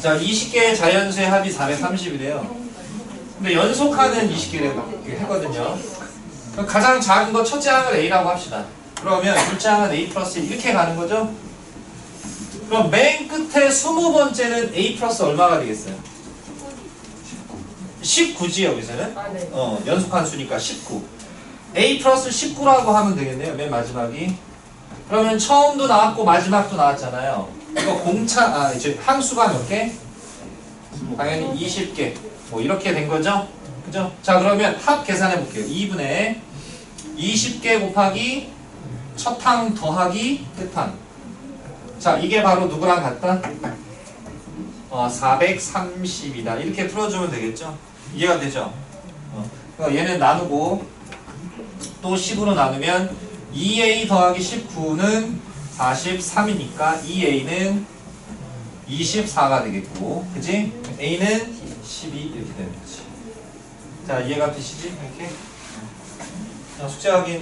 자, 20개의 자연수의 합이 430이래요. 근데 연속하는 20개를 했거든요. 가장 작은 거 첫째 항을 A라고 합시다. 그러면 둘째 항은 A 플러스 1 이렇게 가는 거죠? 그럼 맨 끝에 20번째는 A 플러스 얼마가 되겠어요? 19지 여기서는? 아, 네. 어, 연속한 수니까 19. A 플러스 19라고 하면 되겠네요. 맨 마지막이. 그러면 처음도 나왔고 마지막도 나왔잖아요. 이거 공차, 아, 이제 항수가 몇 개? 당연히 20개. 뭐 이렇게 된 거죠? 그죠? 자, 그러면 합 계산해 볼게요. 2분의 20개 곱하기 첫항 더하기 끝항. 자, 이게 바로 누구랑 같다? 어, 430이다. 이렇게 풀어주면 되겠죠? 이해가 되죠? 어. 그러니까 얘는 나누고 또 10으로 나누면 2a 더하기 19는 43이니까 2a는 24가 되겠고 그지? a는 12 이렇게 되는 거지 자 이해가 되시지? 이렇게 자, 숙제 확인